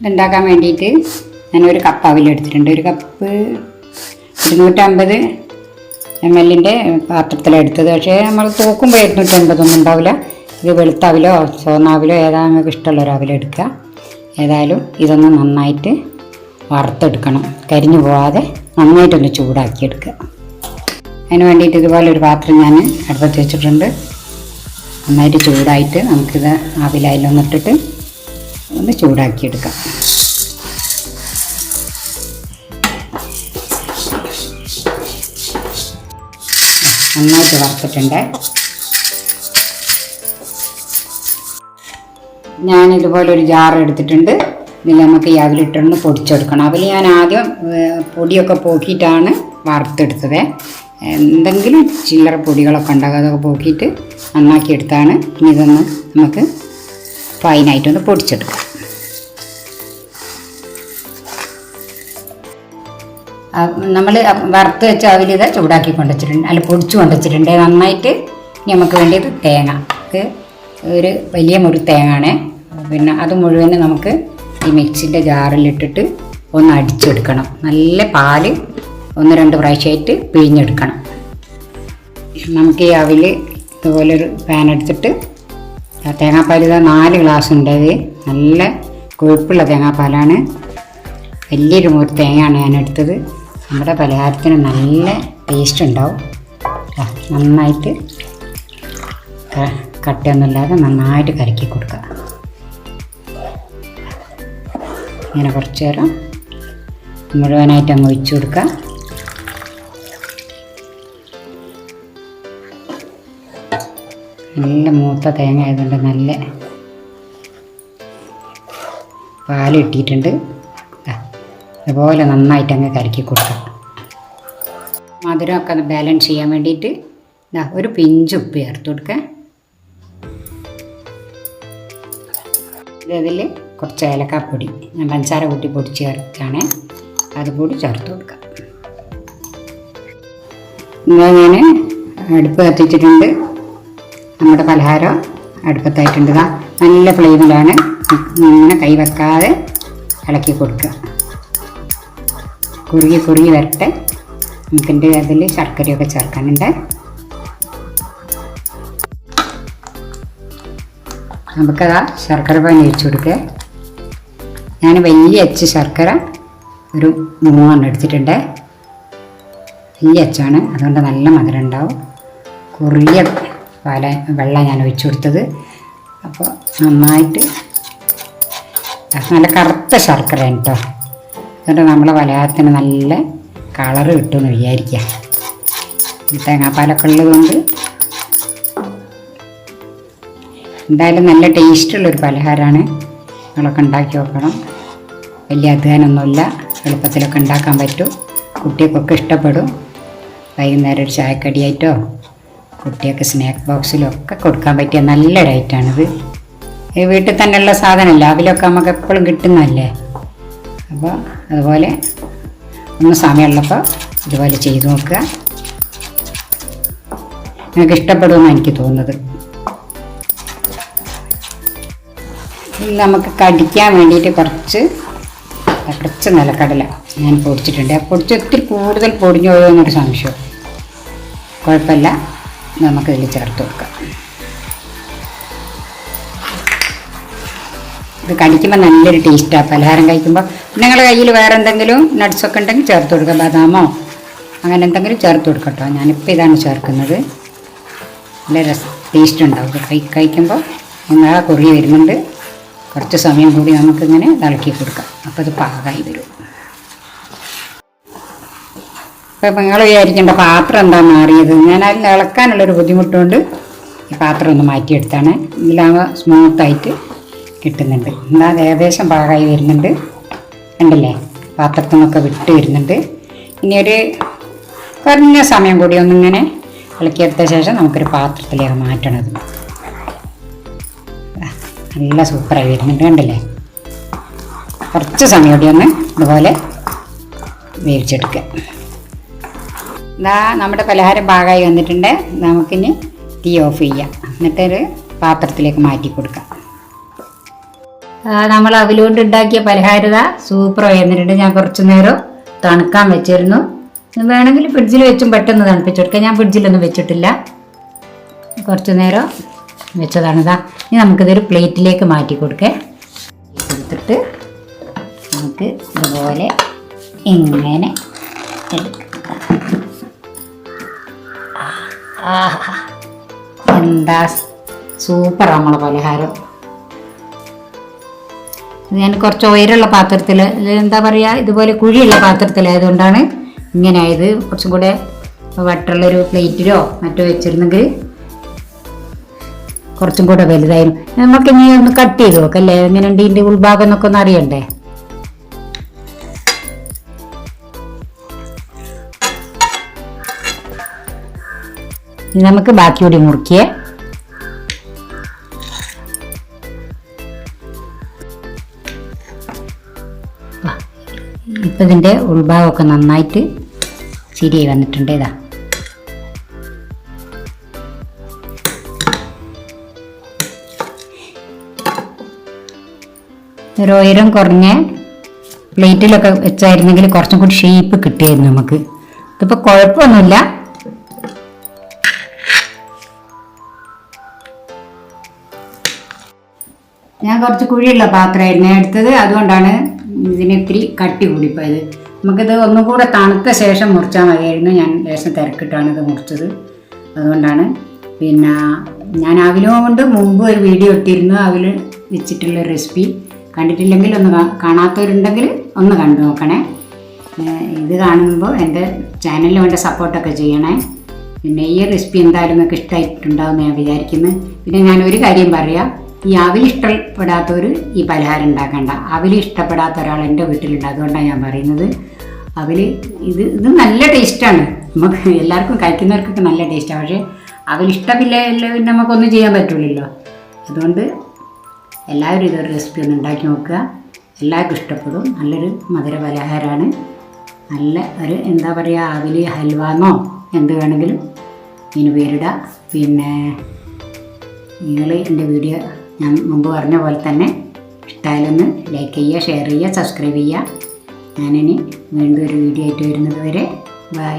ഇതുണ്ടാക്കാൻ വേണ്ടിയിട്ട് ഞാനൊരു കപ്പ് അവിലെടുത്തിട്ടുണ്ട് ഒരു കപ്പ് ഇരുന്നൂറ്റമ്പത് എം എല്ലിന്റെ പാത്രത്തിലെടുത്തത് പക്ഷേ നമ്മൾ തൂക്കുമ്പോൾ ഇരുന്നൂറ്റമ്പതൊന്നും ഉണ്ടാവില്ല. ഇത് വെളുത്താവിലോ ചുവന്നാവിലോ ഏതാ നിങ്ങൾക്ക് ഇഷ്ടമുള്ള ഒരു അവിലെടുക്കുക ഏതായാലും ഇതൊന്ന് നന്നായിട്ട് വറുത്തെടുക്കണം. കരിഞ്ഞു പോവാതെ നന്നായിട്ടൊന്ന് ചൂടാക്കിയെടുക്കുക. അതിന് വേണ്ടിയിട്ട് ഇതുപോലെ ഒരു പാത്രം ഞാൻ അടുപ്പത്ത് വെച്ചിട്ടുണ്ട്. നന്നായിട്ട് ചൂടായിട്ട് നമുക്കിത് ആവിലയിലൊന്നിട്ടിട്ട് ഒന്ന് ചൂടാക്കിയെടുക്കാം. നന്നായിട്ട് വറുത്തിട്ടുണ്ട്. ഞാൻ ഇതുപോലെ ഒരു ജാർ എടുത്തിട്ടുണ്ട്. ഇതിൽ നമുക്ക് ഈ അവിലിട്ടൊന്ന് പൊടിച്ചെടുക്കണം. അവൽ ഞാൻ ആദ്യം പൊടിയൊക്കെ പോക്കിയിട്ടാണ് വറുത്തെടുത്തത്. എന്തെങ്കിലും ചില്ലറ പൊടികളൊക്കെ ഉണ്ടാകും അതൊക്കെ പോക്കിയിട്ട് നന്നാക്കി എടുത്താണ് ഇനി ഇതൊന്ന് നമുക്ക് ഫൈനായിട്ടൊന്ന് പൊടിച്ചെടുക്കാം. നമ്മൾ വറുത്ത് വെച്ച ഇത് ചൂടാക്കി കൊണ്ടുവച്ചിട്ടുണ്ട്. അല്ല പൊടിച്ചു കൊണ്ടുവച്ചിട്ടുണ്ട്. നന്നായിട്ട് നമുക്ക് വേണ്ടിയത് തേങ്ങ. ഇത് ഒരു വലിയ മുറി ആണ് പിന്നെ അത് മുഴുവൻ നമുക്ക് ഈ മിക്സിന്റെ ജാറിലിട്ടിട്ട് ഒന്ന് അടിച്ചെടുക്കണം. നല്ല പാൽ ഒന്ന് രണ്ട് പ്രാവശ്യമായിട്ട് പിഴിഞ്ഞെടുക്കണം. നമുക്ക് ഈ അവിൽ ഇതുപോലൊരു പാൻ എടുത്തിട്ട് തേങ്ങാപ്പാൽ ഇതാ നാല് ഗ്ലാസ് ഉണ്ട് നല്ല കൊഴുപ്പുള്ള തേങ്ങാപ്പാലാണ്. വലിയൊരു മുറി തേങ്ങയാണ് ഞാൻ എടുത്തത്. നമ്മുടെ പലഹാരത്തിന് നല്ല ടേസ്റ്റ് ഉണ്ടാവും. നന്നായിട്ട് കട്ടയൊന്നുമില്ലാതെ നന്നായിട്ട് കലക്കി കൊടുക്കുക ഇങ്ങനെ കുറച്ച് നേരം മുഴുവനായിട്ട് അങ്ങ് ഒഴിച്ചു കൊടുക്കുക നല്ല മൂത്ത തേങ്ങ ആയതുകൊണ്ട് നല്ല പാൽ ഇട്ടിട്ടുണ്ട് ഇതുപോലെ നന്നായിട്ട് അങ്ങ് കലക്കി കൊടുക്കുക മധുരമൊക്കെ ബാലൻസ് ചെയ്യാൻ വേണ്ടിയിട്ട് ഇതാ ഒരു പിഞ്ച് ഉപ്പ് ചേർത്ത് കൊടുക്കുക ഇതിൽ കുറച്ച് ഏലക്കാപ്പൊടി ഞാൻ പഞ്ചസാര കൂട്ടി പൊടിച്ച് ചേർത്താണ് അത് കൂടി ചേർത്ത് കൊടുക്കാം. എന്നാൽ ഞാൻ അടുപ്പ് കത്തിച്ചിട്ടുണ്ട്. നമ്മുടെ പലഹാരം അടുപ്പത്തായിട്ടുണ്ട്. നല്ല ഫ്ലെയിമിലാണ്. ഇങ്ങനെ കൈ വെക്കാതെ ഇളക്കി കൊടുക്കുക. കുറുകി കുറുകി വരട്ടെ. നമുക്കിന്റെ അതിൽ ശർക്കരയൊക്കെ ചേർക്കാനുണ്ട്. നമുക്കതാ ശർക്കര പാനി ഒഴിച്ചു കൊടുക്കുക ഞാൻ വലിയ അച്ച് ശർക്കര ഒരു മൂന്നെണ്ണം എടുത്തിട്ടുണ്ട്. വലിയ അച്ചാണ്. അതുകൊണ്ട് നല്ല മധുരം ഉണ്ടാവും. കുറിയ പാല വെള്ളം ഞാൻ ഒഴിച്ചു കൊടുത്തത്. അപ്പോൾ നന്നായിട്ട് നല്ല കറുത്ത ശർക്കരയാണ് കേട്ടോ അതുകൊണ്ട് നമ്മളെ പലഹാരത്തിന് നല്ല കളറ് കിട്ടുമെന്ന് വിചാരിക്കുക തേങ്ങാപ്പാലൊക്കെ ഉള്ളതുകൊണ്ട് എന്തായാലും നല്ല ടേസ്റ്റുള്ളൊരു പലഹാരമാണ്. നിങ്ങളൊക്കെ ഉണ്ടാക്കി നോക്കണം. വലിയ അധ്വാനമൊന്നുമില്ല. എളുപ്പത്തിലൊക്കെ ഉണ്ടാക്കാൻ പറ്റും. കുട്ടികൾക്കൊക്കെ ഇഷ്ടപ്പെടും. വൈകുന്നേരം ഒരു ചായക്കടിയായിട്ടോ കുട്ടികൾക്ക് സ്നാക്ക് ബോക്സിലൊക്കെ കൊടുക്കാൻ പറ്റിയ നല്ലൊരു ഐറ്റാണിത് വീട്ടിൽ തന്നെയുള്ള സാധനമല്ല? അതിലൊക്കെ നമുക്ക് എപ്പോഴും കിട്ടുന്നതല്ലേ? അപ്പോൾ അതുപോലെ ഒന്ന് സമയമുള്ളപ്പോൾ ഇതുപോലെ ചെയ്തു നോക്കുക. നിങ്ങൾക്ക് ഇഷ്ടപ്പെടുമെന്നാണ് എനിക്ക് തോന്നുന്നത്. നമുക്ക് കടിക്കാൻ വേണ്ടിയിട്ട് കുറച്ച് കുറച്ച് നിലക്കടല ഞാൻ പൊടിച്ചിട്ടുണ്ട്. പൊടിച്ച് ഒത്തിരി കൂടുതൽ പൊടിഞ്ഞു പോയോ എന്നൊരു സംശയം. കുഴപ്പമില്ല. നമുക്കിതിൽ ചേർത്ത് കൊടുക്കാം ഇത് കടിക്കുമ്പോൾ നല്ലൊരു ടേസ്റ്റാണ് പലഹാരം കഴിക്കുമ്പോൾ നിങ്ങളുടെ കയ്യിൽ വേറെ എന്തെങ്കിലും നട്ട്സൊക്കെ ഉണ്ടെങ്കിൽ ചേർത്ത് കൊടുക്കുക ബദാമോ? അങ്ങനെ എന്തെങ്കിലും ചേർത്ത് കൊടുക്കട്ടോ. ഞാനിപ്പോൾ ഇതാണ് ചേർക്കുന്നത്. നല്ല രസ ടേസ്റ്റ് ഉണ്ടാവും. കൈ കഴിക്കുമ്പോൾ നിങ്ങളാ കുറി വരുന്നുണ്ട്. കുറച്ച് സമയം കൂടി നമുക്കിങ്ങനെ ഇളക്കി കൊടുക്കാം. അപ്പോൾ ഇത് പാകമായി വരും. അപ്പോൾ നിങ്ങൾ വിചാരിക്കേണ്ട പാത്രം എന്താ മാറിയത്? ഞാൻ അതിൽ ഇളക്കാനുള്ളൊരു ബുദ്ധിമുട്ടുകൊണ്ട് ഈ പാത്രം ഒന്ന് മാറ്റിയെടുത്താണ്. ഇതിലാകുമ്പോൾ സ്മൂത്തായിട്ട് കിട്ടുന്നുണ്ട്. എന്നാൽ ഏകദേശം പാകമായി വരുന്നുണ്ട്. ഉണ്ടല്ലേ പാത്രത്തിൽ നിന്നൊക്കെ വിട്ട് വരുന്നുണ്ട്. ഇനി ഒരു കുറഞ്ഞ സമയം കൂടി ഒന്നിങ്ങനെ ഇളക്കിയെടുത്ത ശേഷം നമുക്കൊരു പാത്രത്തിലേക്ക് മാറ്റണത്. നല്ല സൂപ്പറായി വരുന്നുണ്ട്. കണ്ടില്ലേ? കുറച്ച് സമയം കൂടി ഒന്ന് ഇതുപോലെ വേവിച്ചെടുക്കുക. ഇതാ നമ്മുടെ പലഹാരം പാകമായി വന്നിട്ടുണ്ട്. നമുക്കിനി തീ ഓഫ് ചെയ്യാം. എന്നിട്ടൊരു പാത്രത്തിലേക്ക് മാറ്റി കൊടുക്കാം. നമ്മൾ അവിലുകൊണ്ട് ഉണ്ടാക്കിയ പലഹാരത സൂപ്പർ ആയിരുന്നിട്ടുണ്ട് ഞാൻ കുറച്ചു നേരം തണുക്കാൻ വെച്ചിരുന്നു. വേണമെങ്കിൽ ഫ്രിഡ്ജിൽ വെച്ചും പെട്ടെന്ന് തണുപ്പിച്ചെടുക്കാം ഞാൻ ഫ്രിഡ്ജിലൊന്നും വെച്ചിട്ടില്ല. കുറച്ചു നേരം വെച്ചതാണിതാ ഇനി നമുക്കിതൊരു പ്ലേറ്റിലേക്ക് മാറ്റി കൊടുക്കേ. കൊടുത്തിട്ട് നമുക്ക് ഇതുപോലെ ഇങ്ങനെ. എന്താ സൂപ്പർ നമ്മളെ പലഹാരം ഞാൻ കുറച്ച് ഉയരമുള്ള പാത്രത്തിൽ എന്താ പറയുക ഇതുപോലെ കുഴിയുള്ള പാത്രത്തിലായതുകൊണ്ടാണ് ഇങ്ങനെ ആയത് കുറച്ചും കൂടെ വട്ടുള്ളൊരു പ്ലേറ്റിലോ മറ്റോ വെച്ചിരുന്നെങ്കിൽ കുറച്ചും കൂടെ വലുതായിരുന്നു. നമുക്ക് ഇനി ഒന്ന് കട്ട് ചെയ്ത് നോക്കാം അല്ലേ എങ്ങനെയുണ്ട് ഇതിന്റെ ഉൾഭാഗം എന്നൊക്കെ ഒന്ന് അറിയണ്ടേ? നമുക്ക് ബാക്കി കൂടി മുറിക്കേ ഇപ്പം ഇതിന്റെ ഉൾഭാഗമൊക്കെ നന്നായിട്ട് ശരിയായി വന്നിട്ടുണ്ട് ഇതാ. ഒരു ഉയരം കുറഞ്ഞ പ്ലേറ്റിലൊക്കെ വെച്ചായിരുന്നെങ്കിൽ കുറച്ചും കൂടി ഷേപ്പ് കിട്ടിയായിരുന്നു നമുക്ക്. ഇതിപ്പോൾ കുഴപ്പമൊന്നുമില്ല. ഞാൻ കുറച്ച് കുഴിയുള്ള പാത്രമായിരുന്നു എടുത്തത്. അതുകൊണ്ടാണ് ഇതിന് ഇത്തിരി കട്ടി കൂടിപ്പോയത് നമുക്കിത് ഒന്നുകൂടെ തണുത്ത ശേഷം മുറിച്ചാൽ മതിയായിരുന്നു. ഞാൻ ലേശം തിരക്കിട്ടാണ് ഇത് മുറിച്ചത്. അതുകൊണ്ടാണ് പിന്നെ ഞാൻ അവിലും കൊണ്ട് മുമ്പ് ഒരു വീഡിയോ ഇട്ടിരുന്നു. അവിൽ വെച്ചിട്ടുള്ള റെസിപ്പി കണ്ടിട്ടില്ലെങ്കിൽ ഒന്ന് കാണാത്തവരുണ്ടെങ്കിൽ ഒന്ന് കണ്ടു നോക്കണേ. ഇത് കാണുമ്പോൾ എന്റെ ചാനലിൽ വേണ്ട സപ്പോർട്ടൊക്കെ ചെയ്യണേ. പിന്നെ ഈ റെസിപ്പി എന്തായാലും നിങ്ങൾക്ക് ഇഷ്ടമായിട്ടുണ്ടാവും ഞാൻ വിചാരിക്കുന്നു. പിന്നെ ഞാൻ ഒരു കാര്യം പറയാം. ഈ അവിൽ ഇഷ്ടപ്പെടാത്തവർ ഈ പലഹാരം ഉണ്ടാക്കണ്ട. അവിൽ ഇഷ്ടപ്പെടാത്ത ഒരാൾ എന്റെ വീട്ടിലുണ്ട്. അതുകൊണ്ടാണ് ഞാൻ പറയുന്നത്. അവിൽ ഇത് ഇത് നല്ല ടേസ്റ്റാണ്. നമുക്ക് എല്ലാവർക്കും കഴിക്കുന്നവർക്കൊക്കെ നല്ല ടേസ്റ്റാണ് പക്ഷേ അവിൽ ഇഷ്ടമില്ല പിന്നെ നമുക്കൊന്നും ചെയ്യാൻ പറ്റില്ലല്ലോ അതുകൊണ്ട് എല്ലാവരും ഇതൊരു റെസിപ്പി ഒന്ന് ഉണ്ടാക്കി നോക്കുക. എല്ലാവർക്കും ഇഷ്ടപ്പെടും. നല്ലൊരു മധുര പലഹാരമാണ്. നല്ല ഒരു എന്താ പറയുക അവിൽ ഹൽവാന്നോ എന്ത് വേണമെങ്കിലും ഇതിന് പേരിടുക പിന്നെ നിങ്ങൾ എന്റെ വീഡിയോ ഞാൻ മുമ്പ് പറഞ്ഞ പോലെ തന്നെ ഇഷ്ടമായാലൊന്ന് ലൈക്ക് ചെയ്യുക ഷെയർ ചെയ്യുക സബ്സ്ക്രൈബ് ചെയ്യുക. ഞാനിനി വീണ്ടും ഒരു വീഡിയോ ആയിട്ട് വരുന്നത് വരെ. ബൈ